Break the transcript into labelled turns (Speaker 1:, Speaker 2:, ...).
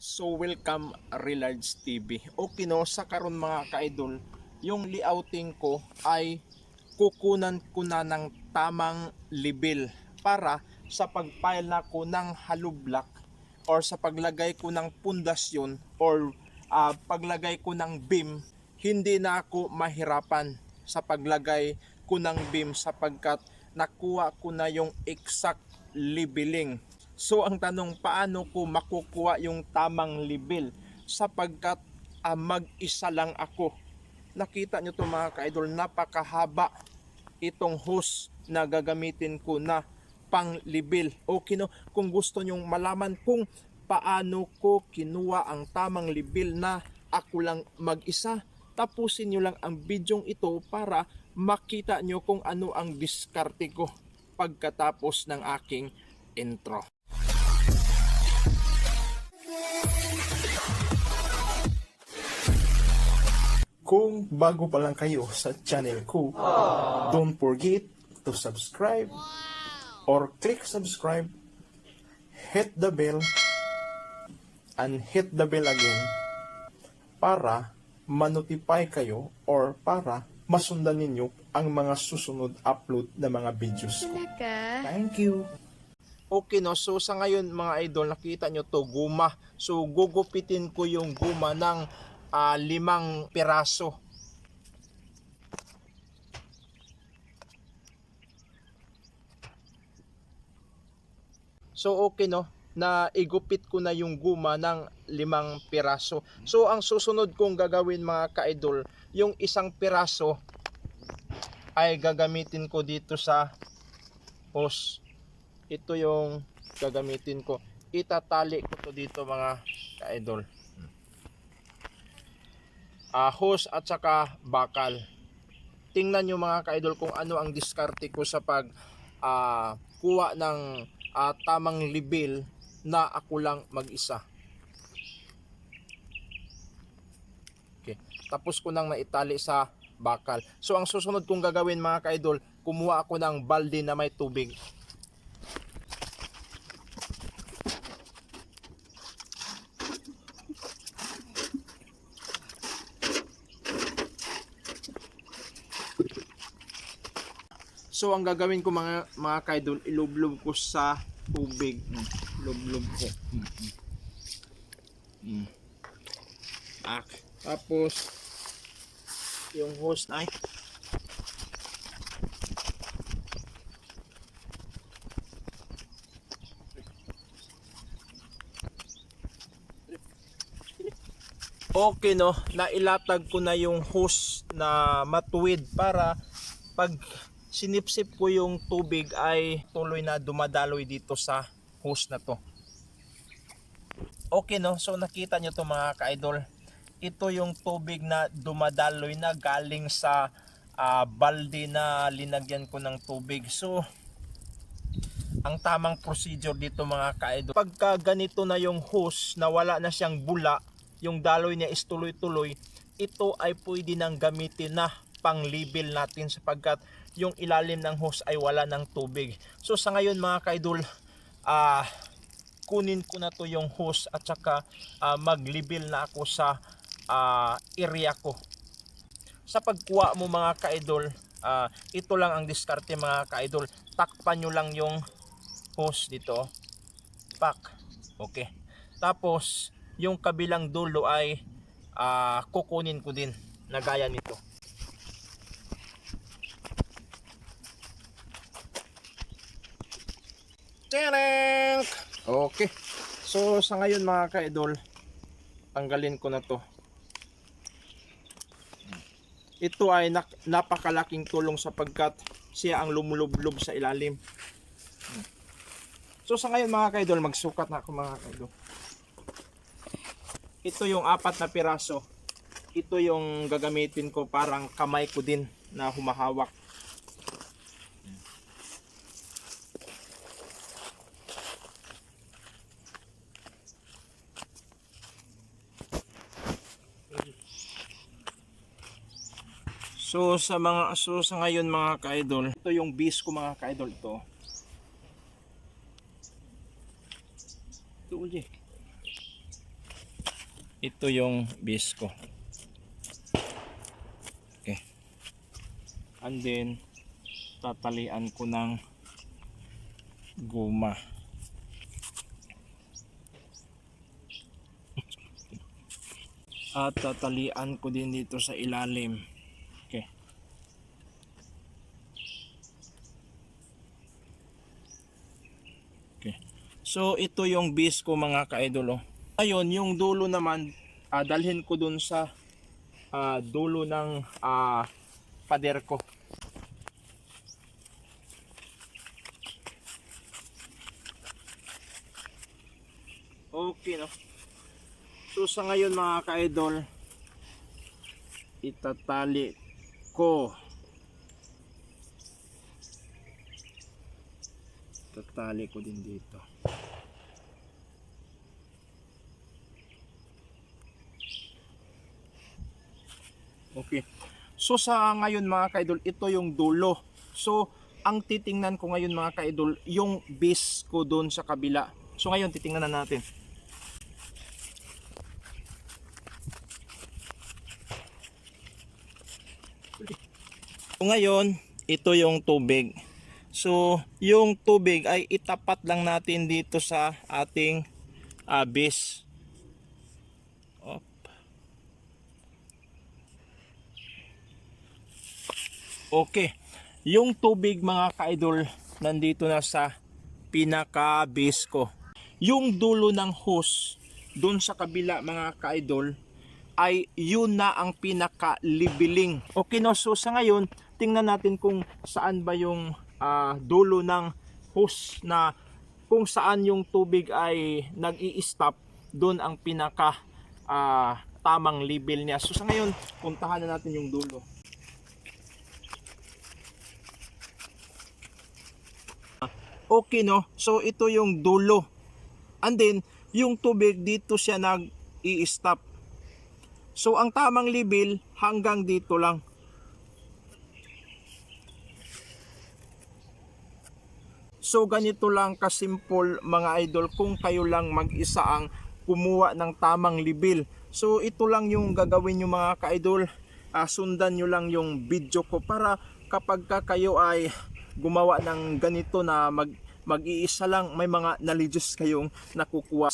Speaker 1: So welcome Relards TV. Okay no, sa karon mga ka-idol, yung layouting ko ay kukunan ko na ng tamang level para sa pagpile na ko ng block or sa paglagay ko ng pundasyon or ah, paglagay ko ng beam, hindi na ako mahirapan sa paglagay ko ng beam sapagkat nakuha ko na yung exact leveling. So ang tanong paano ko makukuha yung tamang level sapagkat ah, mag-isa lang ako. Nakita nyo to mga ka-idol, napakahaba itong hose na gagamitin ko na pang level. Okay no, kung gusto nyong malaman kung paano ko kinuha ang tamang level na ako lang mag-isa, tapusin nyo lang ang bidyong ito para makita nyo kung ano ang diskarte ko pagkatapos ng aking intro. Kung bago pa lang kayo sa channel ko, don't forget to subscribe or click subscribe, hit the bell, and hit the bell again para manotify kayo or para masundan ninyo ang mga susunod upload na mga videos ko. Thank you. Okay no, so sa ngayon mga idol, nakita nyo to guma. So gugupitin ko yung guma ng ah, limang piraso. So okay no, na igupit ko na yung guma ng limang piraso. So ang susunod kong gagawin mga ka-idol, yung isang piraso ay gagamitin ko dito sa hose. Ito yung gagamitin ko. Itatali ko to dito mga ka-idol. Ah, hose at saka bakal. Tingnan nyo mga ka-idol kung ano ang diskarte ko sa pag ah, kuha ng ah, tamang level na ako lang mag-isa. Okay. Tapos ko nang naitali sa bakal. So ang susunod kong gagawin mga ka-idol, kumuha ako ng balde na may tubig. So ang gagawin ko mga mga kaidol, ilublob ko sa tubig. Mm, Ilublob ko. Mm, mm. Ak. Tapos yung hose ay Okay no, nailatag ko na yung hose na matuwid para pag sinipsip ko yung tubig ay tuloy na dumadaloy dito sa hose na to. Okay no, so nakita nyo to mga ka-idol. Ito yung tubig na dumadaloy na galing sa ah, balde na linagyan ko ng tubig. So, ang tamang procedure dito mga ka-idol. Pagka ganito na yung hose na wala na siyang bula, yung daloy niya is tuloy-tuloy, ito ay pwede nang gamitin na pang level natin sapagkat yung ilalim ng hose ay wala ng tubig. So sa ngayon mga ka-idol, ah kunin ko na to yung hose at saka ah, mag-level na ako sa ah, area ko. Sa pagkuha mo mga ka-idol, ah, ito lang ang diskarte mga ka-idol. Takpan nyo lang yung hose dito. Pak. Okay. Tapos, yung kabilang dulo ay ah, kukunin ko din na gaya nito. Tadang! Okay. So sa ngayon mga ka-idol, tanggalin ko na to. Ito ay napakalaking tulong sapagkat siya ang lumulublob sa ilalim. So sa ngayon mga ka-idol, magsukat na ako mga ka-idol. Ito yung apat na piraso. Ito yung gagamitin ko parang kamay ko din na humahawak. So sa mga so sa ngayon mga ka-idol, ito yung base ko mga ka-idol ito. Ito ulit. ito yung base ko. Okay. And then, tatalian ko ng guma. At tatalian ko din dito sa ilalim. Okay. Okay. So ito yung base ko mga ka-idol. oh. Ngayon, yung dulo naman, ah, dalhin ko dun sa ah, dulo ng ah, pader ko. Okay no. So sa ngayon mga ka-idol, itatali ko. Tatali ko din dito. Okay. So sa ngayon mga ka-idol, ito yung dulo. So ang titingnan ko ngayon mga ka-idol, yung base ko doon sa kabila. So ngayon titingnan na natin. So ngayon, ito yung tubig. So, yung tubig ay itapat lang natin dito sa ating base. Op. Okay. Yung tubig mga ka-idol, nandito na sa pinaka-base ko. Yung dulo ng hose, dun sa kabila mga ka-idol, ay yun na ang pinaka-leveling. Okay no, so sa ngayon, tingnan natin kung saan ba yung ah, dulo ng hose na kung saan yung tubig ay nag stop doon ang pinaka ah, tamang level niya. So sa ngayon, puntahan na natin yung dulo. Okay no, so ito yung dulo. And then, yung tubig dito siya nag i-stop. So ang tamang level hanggang dito lang. So ganito lang kasimple mga idol kung kayo lang mag-isa ang kumuha ng tamang level. So ito lang yung gagawin nyo mga ka-idol. Ah, sundan nyo lang yung video ko para kapag ka kayo ay gumawa ng ganito na mag mag-iisa lang may mga knowledges kayong nakukuha